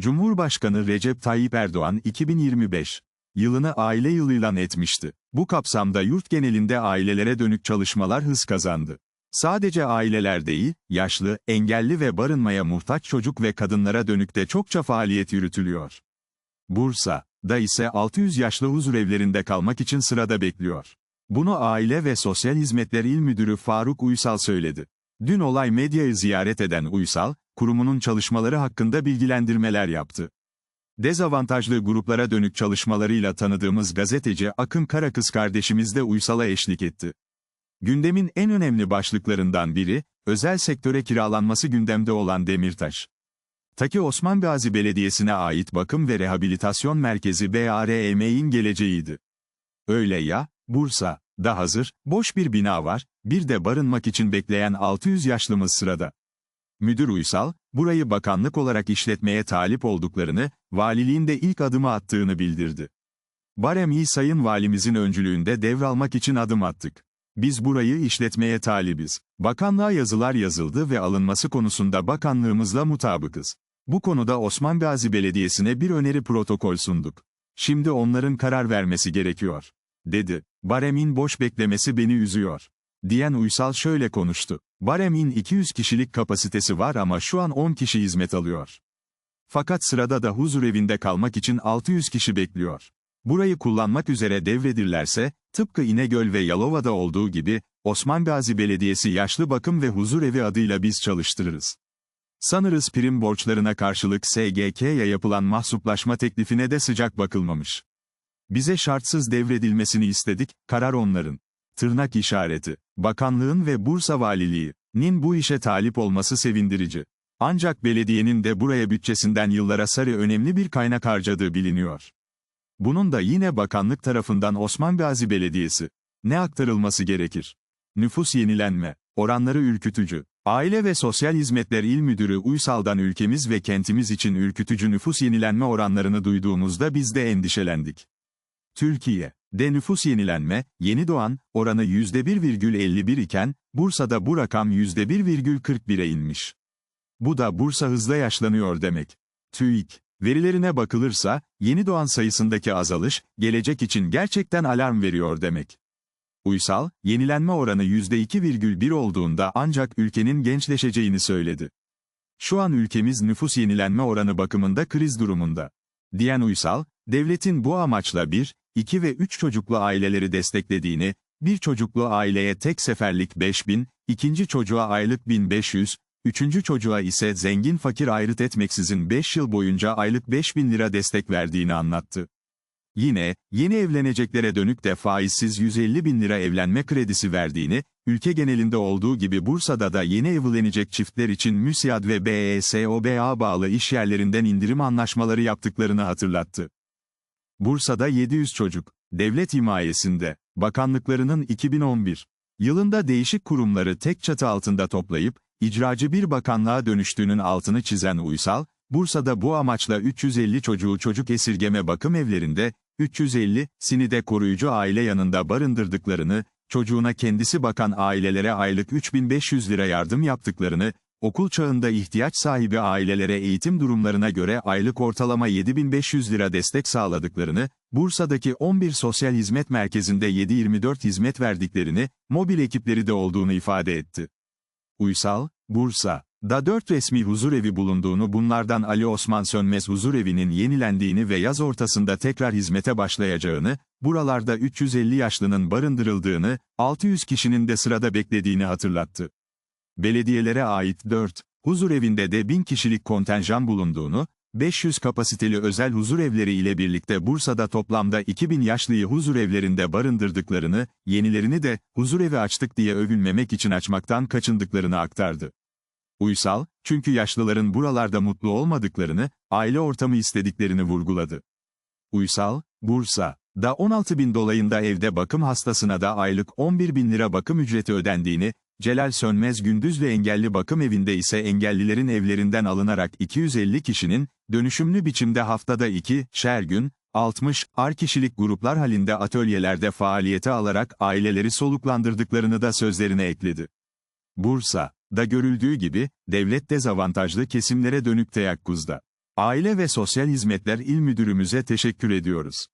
Cumhurbaşkanı Recep Tayyip Erdoğan 2025 yılını aile yılı ilan etmişti. Bu kapsamda yurt genelinde ailelere dönük çalışmalar hız kazandı. Sadece aileler değil, yaşlı, engelli ve barınmaya muhtaç çocuk ve kadınlara dönük de çokça faaliyet yürütülüyor. Bursa, da ise 600 yaşlı huzurevlerinde kalmak için sırada bekliyor. Bunu Aile ve Sosyal Hizmetler İl Müdürü Faruk Uysal söyledi. Dün olay medyayı ziyaret eden Uysal, kurumunun çalışmaları hakkında bilgilendirmeler yaptı. Dezavantajlı gruplara dönük çalışmalarıyla tanıdığımız gazeteci Akın Karakız kardeşimiz de Uysal'a eşlik etti. Gündemin en önemli başlıklarından biri, özel sektöre kiralanması gündemde olan Demirtaş. Taki Osman Gazi Belediyesi'ne ait Bakım ve Rehabilitasyon Merkezi BARM'in geleceğiydi. Öyle ya, Bursa, da hazır, boş bir bina var, bir de barınmak için bekleyen 600 yaşlımız sırada. Müdür Uysal, burayı bakanlık olarak işletmeye talip olduklarını, valiliğin de ilk adımı attığını bildirdi. Barem'i Sayın Valimizin öncülüğünde devralmak için adım attık. Biz burayı işletmeye talibiz. Bakanlığa yazılar yazıldı ve alınması konusunda bakanlığımızla mutabıkız. Bu konuda Osman Gazi Belediyesi'ne bir öneri protokol sunduk. Şimdi onların karar vermesi gerekiyor. Dedi. Barem'in boş beklemesi beni üzüyor. Diyen Uysal şöyle konuştu. Barem'in 200 kişilik kapasitesi var ama şu an 10 kişi hizmet alıyor. Fakat sırada da huzur evinde kalmak için 600 kişi bekliyor. Burayı kullanmak üzere devredirlerse, tıpkı İnegöl ve Yalova'da olduğu gibi, Osman Gazi Belediyesi Yaşlı Bakım ve Huzur Evi adıyla biz çalıştırırız. Sanırız prim borçlarına karşılık SGK'ya yapılan mahsuplaşma teklifine de sıcak bakılmamış. Bize şartsız devredilmesini istedik, karar onların. Tırnak işareti. Bakanlığın ve Bursa Valiliği'nin bu işe talip olması sevindirici. Ancak belediyenin de buraya bütçesinden yıllara sarı önemli bir kaynak harcadığı biliniyor. Bunun da yine bakanlık tarafından Osman Gazi Belediyesi ne aktarılması gerekir? Nüfus yenilenme, oranları ürkütücü. Aile ve Sosyal Hizmetler İl Müdürü Uysal'dan ülkemiz ve kentimiz için ürkütücü nüfus yenilenme oranlarını duyduğumuzda biz de endişelendik. Türkiye, de nüfus yenilenme, yeni doğan, oranı %1,51 iken, Bursa'da bu rakam %1,41'e inmiş. Bu da Bursa hızla yaşlanıyor demek. TÜİK, verilerine bakılırsa, yeni doğan sayısındaki azalış, gelecek için gerçekten alarm veriyor demek. Uysal, yenilenme oranı %2,1 olduğunda ancak ülkenin gençleşeceğini söyledi. Şu an ülkemiz nüfus yenilenme oranı bakımında kriz durumunda. Diyen Uysal, devletin bu amaçla bir, 2 ve 3 çocuklu aileleri desteklediğini, bir çocuklu aileye tek seferlik 5000, ikinci çocuğa aylık 1500, üçüncü çocuğa ise zengin fakir ayrıt etmeksizin 5 yıl boyunca aylık 5000 lira destek verdiğini anlattı. Yine, yeni evleneceklere dönük de faizsiz 150 bin lira evlenme kredisi verdiğini, ülke genelinde olduğu gibi Bursa'da da yeni evlenecek çiftler için MÜSİAD ve BESOBA bağlı iş yerlerinden indirim anlaşmaları yaptıklarını hatırlattı. Bursa'da 700 çocuk, devlet himayesinde, bakanlıklarının 2011 yılında değişik kurumları tek çatı altında toplayıp, icracı bir bakanlığa dönüştüğünün altını çizen Uysal, Bursa'da bu amaçla 350 çocuğu çocuk esirgeme bakım evlerinde, 350, sini de koruyucu aile yanında barındırdıklarını, çocuğuna kendisi bakan ailelere aylık 3500 lira yardım yaptıklarını, okul çağında ihtiyaç sahibi ailelere eğitim durumlarına göre aylık ortalama 7500 lira destek sağladıklarını, Bursa'daki 11 sosyal hizmet merkezinde 7-24 hizmet verdiklerini, mobil ekipleri de olduğunu ifade etti. Uysal, Bursa, da 4 resmi huzurevi bulunduğunu bunlardan Ali Osman Sönmez huzurevinin yenilendiğini ve yaz ortasında tekrar hizmete başlayacağını, buralarda 350 yaşlının barındırıldığını, 600 kişinin de sırada beklediğini hatırlattı. Belediyelere ait 4, huzurevinde de 1000 kişilik kontenjan bulunduğunu, 500 kapasiteli özel huzurevleri ile birlikte Bursa'da toplamda 2000 yaşlıyı huzurevlerinde barındırdıklarını, yenilerini de, huzurevi açtık diye övünmemek için açmaktan kaçındıklarını aktardı. Uysal, çünkü yaşlıların buralarda mutlu olmadıklarını, aile ortamı istediklerini vurguladı. Uysal, Bursa, da 16 bin dolayında evde bakım hastasına da aylık 11 bin lira bakım ücreti ödendiğini, Celal Sönmez Gündüzlü Engelli Bakım Evi'nde ise engellilerin evlerinden alınarak 250 kişinin, dönüşümlü biçimde haftada 2, şer gün, 60, ar kişilik gruplar halinde atölyelerde faaliyete alarak aileleri soluklandırdıklarını da sözlerine ekledi. Bursa, da görüldüğü gibi, devlet dezavantajlı kesimlere dönük teyakkuzda. Aile ve Sosyal Hizmetler İl Müdürümüze teşekkür ediyoruz.